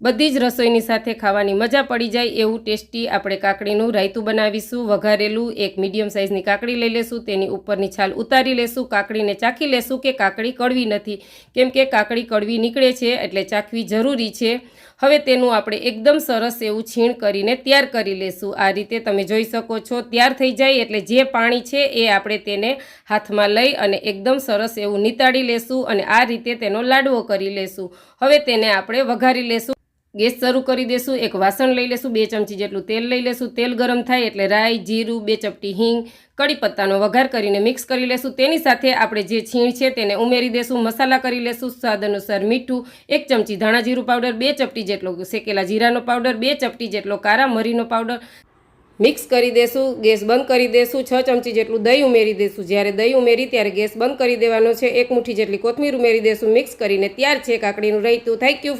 બધી જ રસોઈની સાથે ખાવાની મજા પડી જાય એવું ટેસ્ટી આપણે કાકડીનું રાયતું બનાવીશું, વઘારેલું, એક મીડિયમ સાઇઝની કાકડી લઈ લેશું, તેની ઉપરની છાલ ઉતારી લેશું, કાકડીને ચાખી લેશું કે કાકડી કડવી નથી. કેમ કે કાકડી કડવી નીકળે છે એટલે ચાખવી જરૂરી છે. હવે તેનું આપણે એકદમ સરસ એવું છીણ કરીને તૈયાર કરી લેશું. આ રીતે તમે જોઈ શકો છો, તૈયાર થઈ જાય એટલે જે પાણી છે એ આપણે તેને હાથમાં લઈ અને એકદમ સરસ એવું નીતાડી લેશું અને આ રીતે તેનો લાડવો કરી લેશું. હવે તેને આપણે વઘારી લેશું. ગેસ શરૂ કરી દેશું, એક વાસણ લઈ લેશું, બે ચમચી જેટલું તેલ લઈ લેશું, તેલ ગરમ થાય એટલે રાઈ, જીરું, બે ચપટી હિંગ, કડી પત્તાનો વઘાર કરીને મિક્સ કરી લેશું. તેની સાથે આપણે જે છીણ છે તેને ઉમેરી દેશું, મસાલા કરી લેશું, સ્વાદ અનુસાર મીઠું, એક ચમચી ધાણા જીરું પાવડર, બે ચપટી જેટલો શેકેલા જીરાનો પાવડર, બે ચપટી જેટલો કારા મરીનો પાવડર મિક્સ કરી દેશું, ગેસ બંધ કરી દેશું, છ ચમચી જેટલું દહીં ઉમેરી દેશું. જ્યારે દહીં ઉમેરી ત્યારે ગેસ બંધ કરી દેવાનો છે. એક મુઠ્ઠી જેટલી કોથમીર ઉમેરી દેશું, મિક્સ કરીને. ત્યાર છે કાકડીનું રહીતું થેન્ક યુ